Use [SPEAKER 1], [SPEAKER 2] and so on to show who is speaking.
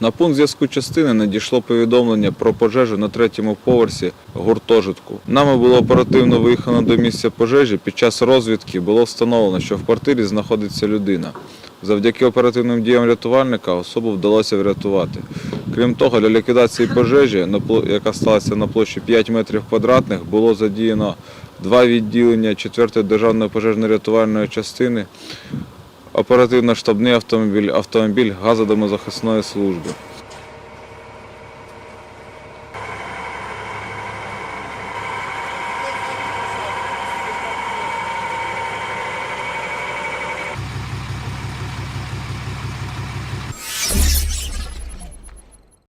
[SPEAKER 1] На пункт зв'язку частини надійшло повідомлення про пожежу на третьому поверсі гуртожитку. Нами було оперативно виїхано до місця пожежі. Під час розвідки було встановлено, що в квартирі знаходиться людина. Завдяки оперативним діям рятувальника особу вдалося врятувати. Крім того, для ліквідації пожежі, яка сталася на площі 5 метрів квадратних, було задіяно два відділення 4-ї державної пожежно-рятувальної частини, оперативно-штабний автомобіль, автомобіль газодомозахисної служби.